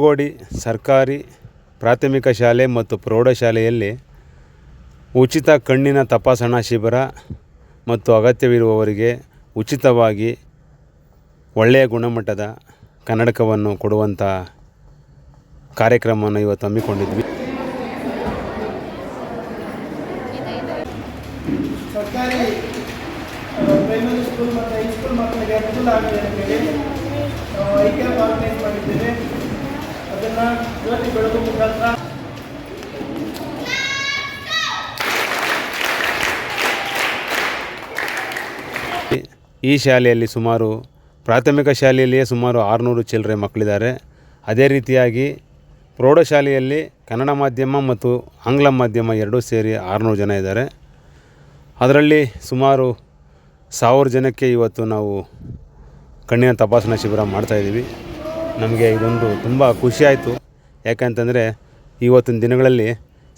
ಗೋಡಿ ಸರ್ಕಾರಿ ಪ್ರಾಥಮಿಕ ಶಾಲೆ ಮತ್ತು ಪ್ರೌಢಶಾಲೆಯಲ್ಲಿ ಉಚಿತ ಕಣ್ಣಿನ ತಪಾಸಣಾ ಶಿಬಿರ ಮತ್ತು ಅಗತ್ಯವಿರುವವರಿಗೆ ಉಚಿತವಾಗಿ ಒಳ್ಳೆಯ ಗುಣಮಟ್ಟದ ಕನ್ನಡಕವನ್ನು ಕೊಡುವಂಥ ಕಾರ್ಯಕ್ರಮವನ್ನು ಇವತ್ತು ಹಮ್ಮಿಕೊಂಡಿದ್ವಿ. ಸರ್ಕಾರಿ ಪ್ರೈಮರಿ ಸ್ಕೂಲ್ ಮತ್ತು ಹೈಸ್ಕೂಲ್ ಮಕ್ಕಳಿಗೆ ಅನುಕೂಲ ಆಗಿದೆ ಅಂತೇಳಿ ಐ ಕ್ಯಾಪ್ ಆರ್ಗನೈಸ್ ಮಾಡಿದ್ದೇವೆ. ಜ್ಯೋತಿ ಬೆಳಕು ಮುಖಾಂತರ ಈ ಶಾಲೆಯಲ್ಲಿ ಸುಮಾರು, ಪ್ರಾಥಮಿಕ ಶಾಲೆಯಲ್ಲಿಯೇ ಸುಮಾರು ಆರುನೂರು ಚಿಲ್ಲರೆ ಮಕ್ಕಳಿದ್ದಾರೆ. ಅದೇ ರೀತಿಯಾಗಿ ಪ್ರೌಢಶಾಲೆಯಲ್ಲಿ ಕನ್ನಡ ಮಾಧ್ಯಮ ಮತ್ತು ಆಂಗ್ಲ ಮಾಧ್ಯಮ ಎರಡೂ ಸೇರಿ ಆರುನೂರು ಜನ ಇದ್ದಾರೆ. ಅದರಲ್ಲಿ ಸುಮಾರು ಸಾವಿರ ಜನಕ್ಕೆ ಇವತ್ತು ನಾವು ಕಣ್ಣಿನ ತಪಾಸಣಾ ಶಿಬಿರ ಮಾಡ್ತಾಯಿದ್ದೀವಿ ನಮಗೆ ಇದೊಂದು ತುಂಬ ಖುಷಿಯಾಯಿತು ಯಾಕಂತಂದರೆ ಇವತ್ತಿನ ದಿನಗಳಲ್ಲಿ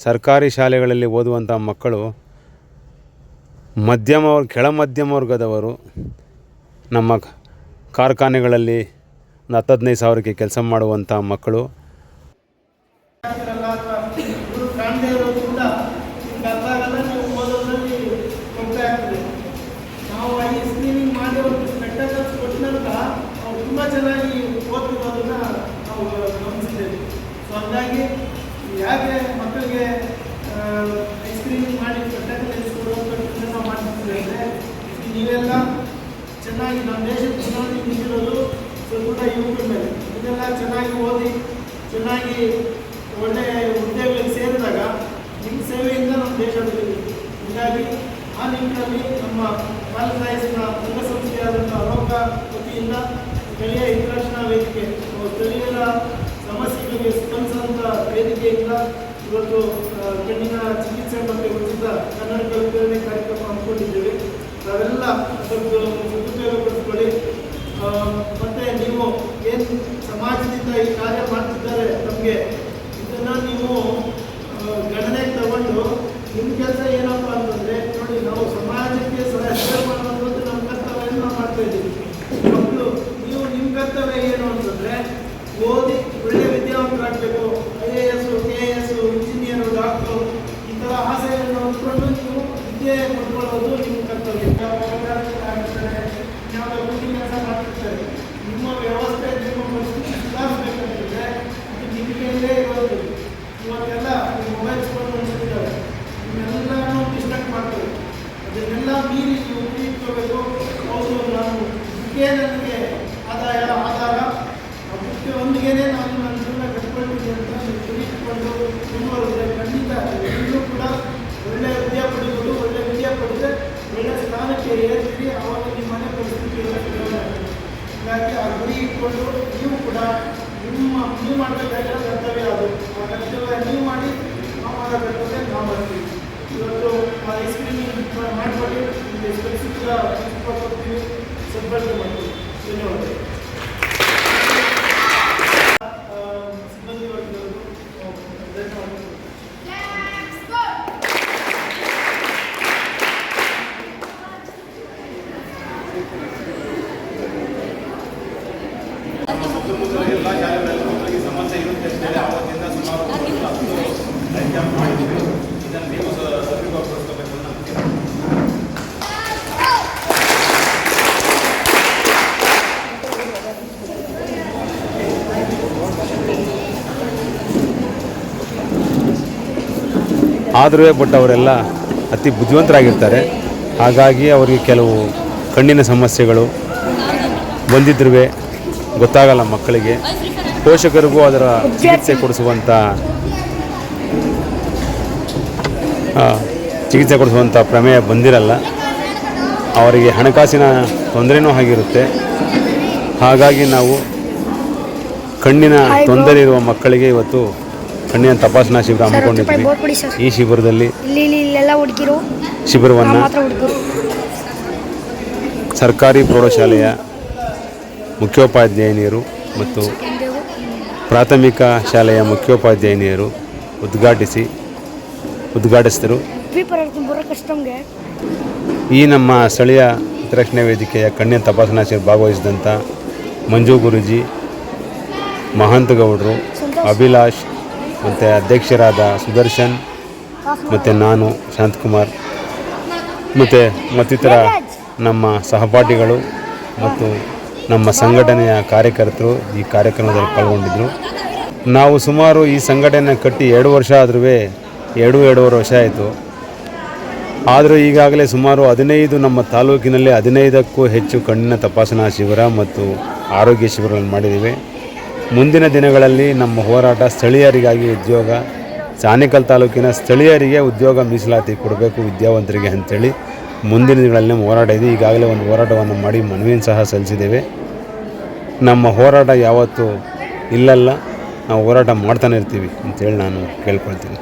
ಸರ್ಕಾರಿ ಶಾಲೆಗಳಲ್ಲಿ ಓದುವಂಥ ಮಕ್ಕಳು ಮಧ್ಯಮ ಕೆಳ ಮಧ್ಯಮ ವರ್ಗದವರು ನಮ್ಮ ಕಾರ್ಖಾನೆಗಳಲ್ಲಿ ಒಂದು ಹತ್ತು ಹದಿನೈದು ಸಾವಿರಕ್ಕೆ ಕೆಲಸ ಮಾಡುವಂಥ ಮಕ್ಕಳು. ನೀವು ಸ್ಕ್ರೀನಿಂಗ್ ಮಾಡಿ ಅವ್ರಿಗೆ ಅವ್ರು ತುಂಬ ಚೆನ್ನಾಗಿ ಸೊ ಹಂಗಾಗಿ ಯಾಕೆ ಮಕ್ಕಳಿಗೆ ಐಸ್ ಕ್ರೀಮ್ ಮಾಡಿ ನಾವು ಮಾಡ್ತಿದ್ದೀವಿ ಅಂದರೆ ನೀವೆಲ್ಲ ಚೆನ್ನಾಗಿ ನಮ್ಮ ದೇಶದ ಚುನಾವಣೆ ನಿಂತಿರೋದು ಸ್ವಲ್ಪ ಯುವಕರ ಮೇಲೆ. ಇದೆಲ್ಲ ಚೆನ್ನಾಗಿ ಓದಿ, ಚೆನ್ನಾಗಿ ಒಳ್ಳೆಯ ಹುದ್ದೆಗಳಿಗೆ ಸೇರಿದಾಗ ನಿಮ್ಮ ಸೇವೆಯಿಂದ ನಮ್ಮ ದೇಶ ಹೀಗಾಗಿ ಆ ನಿಟ್ಟಿನಲ್ಲಿ ನಮ್ಮ ಕಾಲಸಾಯಸ್ನ ಅಂಗಸಂಸ್ಥೆಯಾದಂಥ ಆರೋಗ್ಯ ವತಿಯಿಂದ ಸ್ಥಳೀಯ ಹಿತರಕ್ಷಣಾ ವೇದಿಕೆ ಸ್ಥಳೀಯರ ವೇದಿಕೆಯಿಂದ ಇವತ್ತು ಕಣ್ಣಿನ ಚಿಕಿತ್ಸೆ ಮತ್ತು ಉಚಿತ ಕನ್ನಡ ಕಲ್ಪನೆ ಕಾರ್ಯಕ್ರಮ ಹಮ್ಮಿಕೊಂಡಿದ್ದೇವೆ. ನಾವೆಲ್ಲ ಅದರದ್ದು ನನಗೆ ಆದಾಯ ಆಧಾರ ಆ ಒಂದಿಗೆ ನಾನು ನನ್ನ ಜೀವನ ಕಟ್ಕೊಳ್ತೀನಿ ಅಂತ ತಿಳಿದುಕೊಂಡು ಮುಂದುವರೆದ್ರೆ ಖಂಡಿತ ಎಲ್ಲರೂ ಕೂಡ ಒಳ್ಳೆಯ ವಿದ್ಯೆ ಪಡೆಯುವುದು ಒಳ್ಳೆಯ ವಿದ್ಯೆ ಪಡೆದ್ರೆ ಒಳ್ಳೆಯ ಸ್ಥಾನಕ್ಕೆ ಏರ್ತೀರಿ ಆವಾಗ ನಿಮ್ಮ ಮನೆ ಪರಿಸ್ಥಿತಿ ಎಲ್ಲ. ಹೀಗಾಗಿ ಆ ಗುರಿ ಇಟ್ಕೊಂಡು ನೀವು ಕೂಡ ನಿಮ್ಮ ನೀವು ಮಾಡಬೇಕಾಗಿರೋ ಕರ್ತವ್ಯ ಅದು ಆ ಕರ್ತವ್ಯ ನೀವು ಮಾಡಿ ನಾವು ಮಾಡೋ ಕರ್ತವ್ಯ ನಾವು ಮಾಡ್ತೀವಿ ಇವತ್ತು ಆ ಐಸ್ ಕ್ರೀಮಿಂಗ್ ಮಾಡಿಕೊಡಿ ನಿಮಗೆ ಸ್ಪೆಸಿಫಿಕ್ ಕೊಡ್ತೀವಿ ಸದ್ಬಳಕೆ ಮಾಡ್ತೀವಿ ಧನ್ಯವಾದ ಆ, ಸಿಬ್ಬಂದಿ ವರ್ಗದವರು ಆ, ಧನ್ಯವಾದಗಳು ಆದರೂ ಬಟ್ ಅವರೆಲ್ಲ ಅತಿ ಬುದ್ಧಿವಂತರಾಗಿರ್ತಾರೆ. ಹಾಗಾಗಿ ಅವರಿಗೆ ಕೆಲವು ಕಣ್ಣಿನ ಸಮಸ್ಯೆಗಳು ಬಂದಿದ್ರೂ ಗೊತ್ತಾಗಲ್ಲ ಮಕ್ಕಳಿಗೆ. ಪೋಷಕರಿಗೂ ಅದರ ಚಿಕಿತ್ಸೆ ಕೊಡಿಸುವಂಥ ಚಿಕಿತ್ಸೆ ಕೊಡಿಸುವಂಥ ಪ್ರಮೇಯ ಬಂದಿರಲ್ಲ. ಅವರಿಗೆ ಹಣಕಾಸಿನ ತೊಂದರೆನೂ ಆಗಿರುತ್ತೆ. ಹಾಗಾಗಿ ನಾವು ಕಣ್ಣಿನ ತೊಂದರೆ ಇರುವ ಮಕ್ಕಳಿಗೆ ಇವತ್ತು ಕಣ್ಣಿನ ತಪಾಸಣಾ ಶಿಬಿರ ಹಮ್ಮಿಕೊಂಡಿದ್ವಿ ಸರ್ ಈ ಶಿಬಿರದಲ್ಲಿ ಶಿಬಿರವನ್ನು ಸರ್ಕಾರಿ ಪ್ರೌಢಶಾಲೆಯ ಮುಖ್ಯೋಪಾಧ್ಯಾಯಿನಿಯರು ಮತ್ತು ಪ್ರಾಥಮಿಕ ಶಾಲೆಯ ಮುಖ್ಯೋಪಾಧ್ಯಾಯಿನಿಯರು ಉದ್ಘಾಟಿಸಿ, ಉದ್ಘಾಟಿಸಿದರು. ಈ ನಮ್ಮ ಸ್ಥಳೀಯ ಹಿತರಕ್ಷಣಾ ವೇದಿಕೆಯ ಕಣ್ಣಿನ ತಪಾಸಣಾ ಶಿಬಿರ ಭಾಗವಹಿಸಿದಂಥ ಮಂಜು ಗುರುಜಿ, ಮಹಂತ ಗೌಡರು, ಅಭಿಲಾಷ್, ಮತ್ತು ಅಧ್ಯಕ್ಷರಾದ ಸುದರ್ಶನ್, ಮತ್ತು ನಾನು ಶಾಂತಕುಮಾರ್ ಮತ್ತು ಮತ್ತಿತರ ನಮ್ಮ ಸಹಪಾಠಿಗಳು ಮತ್ತು ನಮ್ಮ ಸಂಘಟನೆಯ ಕಾರ್ಯಕರ್ತರು ಈ ಕಾರ್ಯಕ್ರಮದಲ್ಲಿ ಪಾಲ್ಗೊಂಡಿದ್ದರು ನಾವು ಸುಮಾರು ಈ ಸಂಘಟನೆ ಕಟ್ಟಿ ಎರಡು ವರ್ಷ ಆದ್ರೂ ಎರಡು, ಎರಡೂವರೆ ವರ್ಷ ಆಯಿತು. ಆದರೂ ಈಗಾಗಲೇ ಸುಮಾರು ಹದಿನೈದು ನಮ್ಮ ತಾಲೂಕಿನಲ್ಲಿ ಹದಿನೈದಕ್ಕೂ ಹೆಚ್ಚು ಕಣ್ಣಿನ ತಪಾಸಣಾ ಶಿಬಿರ ಮತ್ತು ಆರೋಗ್ಯ ಶಿಬಿರಗಳನ್ನು ಮಾಡಿದ್ದೀವಿ. ಮುಂದಿನ ದಿನಗಳಲ್ಲಿ ನಮ್ಮ ಹೋರಾಟ ಸ್ಥಳೀಯರಿಗಾಗಿ ಉದ್ಯೋಗ ಸಾನಿಕಲ್ ತಾಲೂಕಿನ ಸ್ಥಳೀಯರಿಗೆ ಉದ್ಯೋಗ ಮೀಸಲಾತಿ ಕೊಡಬೇಕು ವಿದ್ಯಾವಂತರಿಗೆ ಅಂಥೇಳಿ ಮುಂದಿನ ದಿನಗಳಲ್ಲಿ ಹೋರಾಟ ಇದೆ. ಈಗಾಗಲೇ ಒಂದು ಹೋರಾಟವನ್ನು ಮಾಡಿ ಮನವಿಯನ್ನು ಸಹ ಸಲ್ಲಿಸಿದ್ದೇವೆ. ನಮ್ಮ ಹೋರಾಟ ಯಾವತ್ತೂ ಇಲ್ಲಲ್ಲ. ನಾವು ಹೋರಾಟ ಮಾಡ್ತಾನೆ ಇರ್ತೀವಿ ಅಂತೇಳಿ ನಾನು ಕೇಳ್ಕೊಳ್ತೀನಿ.